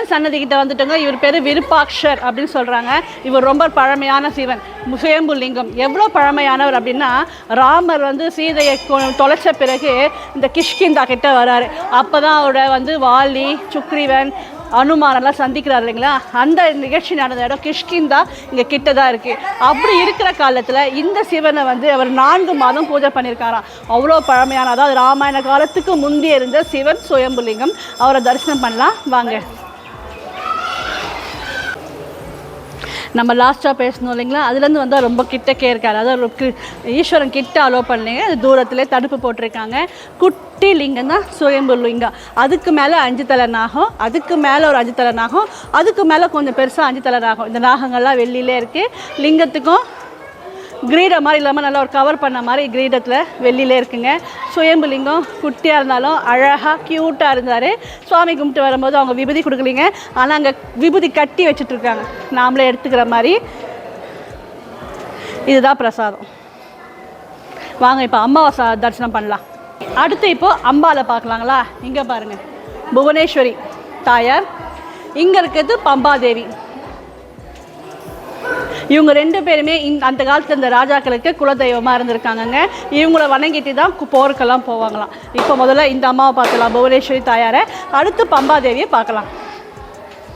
சிவன் சன்னதி கிட்ட வந்துட்டோங்க இவர் பேர் விருப்பாக்ஷர் அப்படின்னு சொல்கிறாங்க இவர் ரொம்ப பழமையான சிவன். சுயம்பு லிங்கம் எவ்வளோ பழமையானவர் அப்படின்னா ராமர் வந்து சீதையை தொலைச்ச பிறகு இந்த கிஷ்கிந்தா கிட்ட வராரு. அப்போ தான் அவரோட வந்து வாலி சுக்ரீவன் அனுமானெல்லாம் சந்திக்கிறார் இல்லைங்களா? அந்த நிகழ்ச்சி நடந்த இடம் கிஷ்கிந்தா இங்கே கிட்ட தான் இருக்குது அப்படி இருக்கிற காலத்தில் இந்த சிவனை வந்து அவர் நான்கு மாதம் பூஜை பண்ணியிருக்காராம். அவ்வளோ பழமையான அதாவது ராமாயண காலத்துக்கு முந்தி இருந்த சிவன் சுயம்புலிங்கம். அவரை தரிசனம் பண்ணலாம். வாங்க. நம்ம லாஸ்ட்டாக பேசணும் இல்லைங்களா? அதுலேருந்து வந்தால் ரொம்ப கிட்டக்கே இருக்காது அதாவது ஒரு ஈஸ்வரன் கிட்ட அலோவ் பண்ணலைங்க. அது தூரத்துலேயே தடுப்பு போட்டிருக்காங்க. குட்டி லிங்கம் தான் சுயம்பு லிங்கம். அதுக்கு மேலே அஞ்சு தலை நாகம் அதுக்கு மேலே ஒரு அஞ்சு தலை நாகம் அதுக்கு மேலே கொஞ்சம் பெருசாக அஞ்சு தலை நாகம். இந்த நாகங்கள்லாம் வெள்ளியிலே இருக்குது லிங்கத்துக்கும் கிரீடம் மாதிரி இல்லாமல் நல்லா ஒரு கவர் பண்ண மாதிரி கிரீடத்தில் வெளியிலே இருக்குங்க. சுயம்புலிங்கம் குட்டியாக இருந்தாலும் அழகாக க்யூட்டாக இருந்தார். சுவாமி கும்பிட்டு வரும்போது அவங்க விபூதி கொடுக்கலீங்க. ஆனால் அங்கே விபூதி கட்டி வச்சுட்ருக்காங்க. நாமளே எடுத்துக்கிற மாதிரி. இதுதான் பிரசாதம். வாங்க இப்போ அம்மாவை தரிசனம் பண்ணலாம். அடுத்து இப்போது அம்பாவை பார்க்கலாங்களா? இங்கே பாருங்கள் புவனேஸ்வரி தாயார். இங்கே இருக்கிறது பம்பாதேவி. இவங்க ரெண்டு பேருமே இந்த அந்த காலத்தில் இந்த ராஜாக்களுக்கு குலதெய்வமாக இருந்திருக்காங்கங்க. இவங்கள வணங்கிட்டு தான் போருக்கெல்லாம் போவாங்களாம். இப்போ முதல்ல இந்த அம்மாவை பார்க்கலாம் புவனேஸ்வரி தாயாரை. அடுத்து பம்பாதேவியை பார்க்கலாம்.